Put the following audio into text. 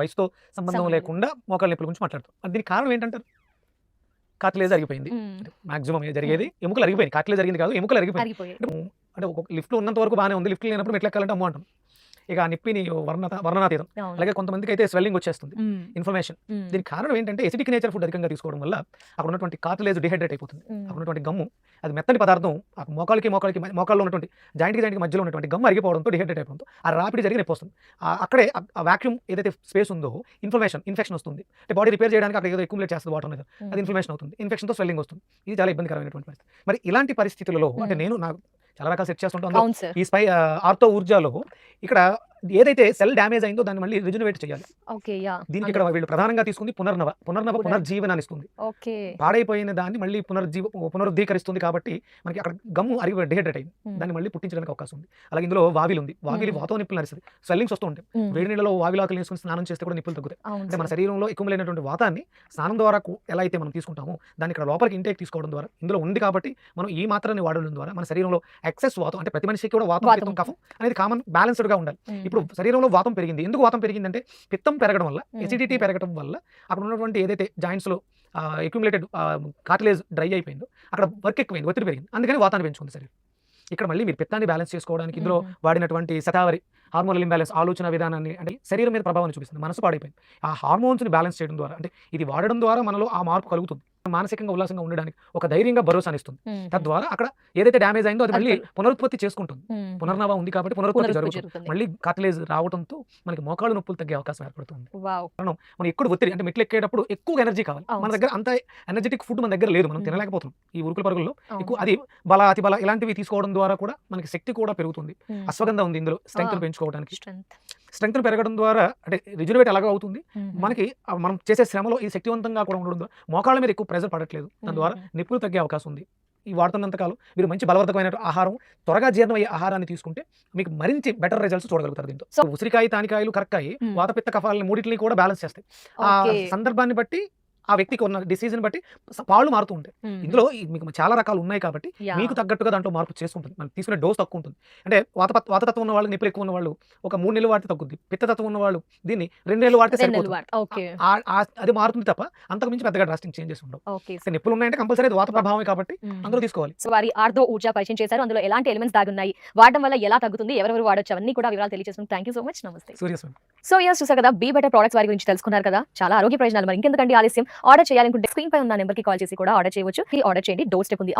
వయసుతో సంబంధం. లేకుండా మోకాళ్ళ నొప్పుల గురించి మాట్లాడతాం. దీనికి కారణం ఏంటంటారు? కాట్లేజ్ అరిగిపోయింది ఉమ్, మాక్సిమం జరిగేది? ఎముకలు అరిగిపోయింది కాట్లేజ్ జరిగింది కాదు ఎముకలు అరిగిపోయింది అంటే ఒక లిఫ్ట్లో ఉన్నంత వరకు బాగానే ఉంది. లిఫ్ట్ లేనప్పుడు మెట్లు ఎక్కాలంటే అమ్మో అంటాం. ఇక ఆ నొప్పిని వర్ణత వర్ణనాతీతం. అలాగే కొంతమందికి అయితే స్వెల్లింగ్ వచ్చేస్తుంది. ఇన్ఫర్మేషన్. దీనికి కారణం ఏంటంటే ఎసిడిక్ నేచర్ ఫుడ్ అధికంగా తీసుకోవడం వల్ల అక్కడ ఉన్నటువంటి కార్టిలేజ్ డిహైడ్రేట్ అయిపోతుంది. అక్కడ ఉన్నటువంటి గమ్ము అది మెత్తని పదార్థం ఆ మోకాలకి మోకాలకి మోకాల్లో ఉన్నటువంటి జాయింట్కి జాయింట్కి మధ్యలో ఉన్నటువంటి గమ్ము అరిగిపోవడంతో డిహైడ్రేట్ అయిపోవడంతో ఆ రాపిడి జరిగి నొప్పి వస్తుంది అక్కడే ఆ వాక్యూమ్ ఏదైతే స్పేస్ ఉందో ఇన్ఫర్మేషన్ ఇన్ఫెక్షన్ వస్తుంది. అంటే బాడీ రిపేర్ చేయడానికి అక్కడ ఏదో ఎక్యుములేట్ చేస్తుంది వాటర్ అనేది. అది ఇన్ఫ్లమేషన్ అవుతుంది. ఇన్ఫెక్షన్తో స్వెల్లింగ్ వస్తుంది. ఇది చాలా ఇబ్బందికరమైనటువంటి పరిస్థితి. మరి ఇలాంటి పరిస్థితులలో అంటే. నేను నాకు చాలా రకాల సెట్ చేస్తుంటాను. ఈ స్పై ఆర్థో ఊర్జాలో ఇక్కడ ఏదైతే సెల్ డ్యామేజ్ అయిందో దాన్ని మళ్ళీ రిజునవేట్ చేయాలి. Okay yeah. దీనికి ఇక్కడ వీళ్ళు ప్రధానంగా తీసుకుంది పునర్నవ పునర్నవ పునర్- పునర్జీవనాన్ని ఇస్తుంది. ఓకే. పాడైపోయిన దాన్ని మళ్ళీ పునర్జీవ పునరుద్ధీకరిస్తుంది కాబట్టి మనకి అక్కడ గమ్ము అరిగి డిహైడ్రేట్ అయింది. దాన్ని మళ్ళీ పుట్టించడానికి అవకాశం ఉంది. అలాగే ఇందులో వావిలు ఉంది. వావిలి. వాతో నిప్పులు నడుస్తుంది స్వెల్లింగ్స్ వస్తూ ఉంటాయి. వేడి నీళ్ళలో వావిలాకులు వేసుకుని స్నానం చేస్తే కూడా నిప్పులు తగ్గుతాయి. అంటే మన. శరీరంలో ఎక్కువలేనటువంటి వాతాన్ని స్నానం ద్వారా ఎలా అయితే మనం తీసుకుంటామో దాన్ని ఇక్కడ లోపలికి ఇంటేక్ తీసుకోవడం ద్వారా ఇందులో ఉంది కాబట్టి మనం ఈ మాత్రాన్ని వాడడం ద్వారా మన శరీరంలో ఎక్సెస్ వాతం అంటే ప్రతి మనిషికి కూడా వాతం కఫం అనేది కామన్ బ్యాలెన్స్డ్గా ఉండాలి. ఇప్పుడు శరీరంలో వాతం పెరిగింది. ఎందుకు వాతం పెరిగిందంటే పిత్తం పెరగడం వల్ల. ఎసిడిటీ పెరగడం వల్ల అక్కడ ఉన్నటువంటి ఏదైతే జాయింట్స్లో అక్యుములేటెడ్ కార్టిలేజ్ డ్రై అయిపోయిందో అక్కడ వర్క్ ఎక్కువైంది ఒత్తిడి పెరిగింది. అందుకని వాతాన్ని పెంచుకుంది శరీరం. ఇక్కడ మళ్ళీ మీరు పిత్తాన్ని బ్యాలెన్స్ చేసుకోవడానికి ఇందులో వాడినటువంటి శతావరి హార్మోనల్ ఇంబ్యాలెన్స్ ఆలోచన విధానాన్ని అంటే శరీరం మీద ప్రభావాన్ని చూపిస్తుంది. మనసు పాడైపోయింది. ఆ హార్మోన్స్ని బ్యాలెన్స్ చేయడం ద్వారా అంటే ఇది వాడడం ద్వారా మనలో ఆ మార్పు కలుగుతుంది. మానసికంగా ఉల్లాసంగా ఉండడానికి ఒక ధైర్యంగా భరోసాని ఇస్తుంది. ఉమ్, తద్వారా అక్కడ ఏదైతే డ్యామేజ్ అయిందో అది మళ్ళీ పునరుత్పత్తి చేసుకుంటుంది. పునర్నవ ఉంది కాబట్టి పునరుత్పత్తి జరుగుతుంది. మళ్ళీ కార్టిలేజ్ రావడంతో మనకి మోకాళ్ళు నొప్పులు తగ్గే అవకాశం ఏర్పడుతుంది. వావ్. మనం ఎక్కువ ఒత్తిడి అంటే మెట్లు ఎక్కేటప్పుడు ఎక్కువ ఎనర్జీ కావాలి. మన దగ్గర అంత ఎనర్జెటిక్ ఫుడ్ మన దగ్గర లేదు. మనం. తినలేకపోతున్నాం. ఈ ఉరుకుల పరుగుల్లో. ఎక్కువ అది బల అతి బల ఇలాంటివి తీసుకోవడం ద్వారా కూడా మనకి శక్తి కూడా పెరుగుతుంది. అశ్వగంధ ఉంది ఇందులో స్ట్రెంగ్త్. పెంచుకోవడానికి. స్ట్రెంగ్త్ పెరగడం ద్వారా అంటే రిజునేట్ ఎలాగో అవుతుంది మనకి మనం చేసే శ్రమలో ఇది శక్తివంతంగా కూడా ఉండడం ద్వారా మోకాళ్ళ మీద ఎక్కువ ప్రెజర్ పడట్లేదు దాని ద్వారా. నిప్పులు తగ్గే అవకాశం ఉంది ఈ వాడుతున్నంత కాలం మీరు మంచి బలవర్ధకమైన ఆహారం త్వరగా జీర్ణమయ్యే ఆహారాన్ని తీసుకుంటే మీకు మరింత బెటర్ రిజల్ట్స్ చూడగలుగుతారు దీంతో So- ఉసిరికాయ తానికాయలు కరక్కాయి మ్మ్. వాతపిత్త కఫాలని మూడింటిని కూడా బ్యాలెన్స్ చేస్తాయి ఆ. సందర్భాన్ని బట్టి ఆ వ్యక్తికి ఉన్న డిసీజ్ని బట్టి పాళ్ళు మారుతూ ఉంటాయి. ఇందులో మీకు చాలా రకాలు ఉన్నాయి కాబట్టి. మీకు తగ్గట్టుగా దాంట్లో మార్పు చేసుకుంటుంది. మనం తీసుకునే డోస్ తక్కువ ఉంటుంది అంటే వాత వాతతత్వం ఉన్న వాళ్ళు నిప్పులు ఎక్కువ ఉన్న వాళ్ళు ఒక మూడు నెలలు వాడితే తగ్గుద్ది. పిత్తతత్వం ఉన్న వాళ్ళు దీన్ని రెండు నెలలు వాడితే సరిపోతుంది. అది మారుతుంది తప్ప అంతకు మించి పెద్దగా డ్రాస్టింగ్ చేంజెస్ ఉండవు. నిప్పులు ఉన్నాయంటే కంపల్సరీ అది వాత ప్రభావమే కాబట్టి. అందరూ తీసుకోవాలి. సో వారి ఆర్థో ఊర్జా పరిచయం చేశారు. అందులో ఎలాంటి ఎలిమెంట్స్ దాగి ఉన్నాయి? వాడడం వల్ల ఎలా తగ్గుతుంది? ఎవరెవరు వాడొచ్చు? అవన్నీ కూడా వివరాలు తెలియజేస్తున్నాం థ్యాంక్ యూ సో మచ్ నమస్తే. సూర్యస్ సో యస్ చూసారు కదా బీ బెటర్ ప్రొడక్ట్స్ వారి గురించి తెలుసుకున్నారు కదా. చాలా ఆరోగ్య ప్రయోజనాలు. మరి ఇంకెందుకంటే ఆలస్యం? ఆర్డర్ చేయాలనుకుంటే స్క్రీన్ పై ఉన్న నెంబర్కి కాల్ చేసి కూడా ఆర్డర్ చేయవచ్చు. ఈ ఆర్డర్ చేయండి. డోర్ స్టెప్ ఉంది.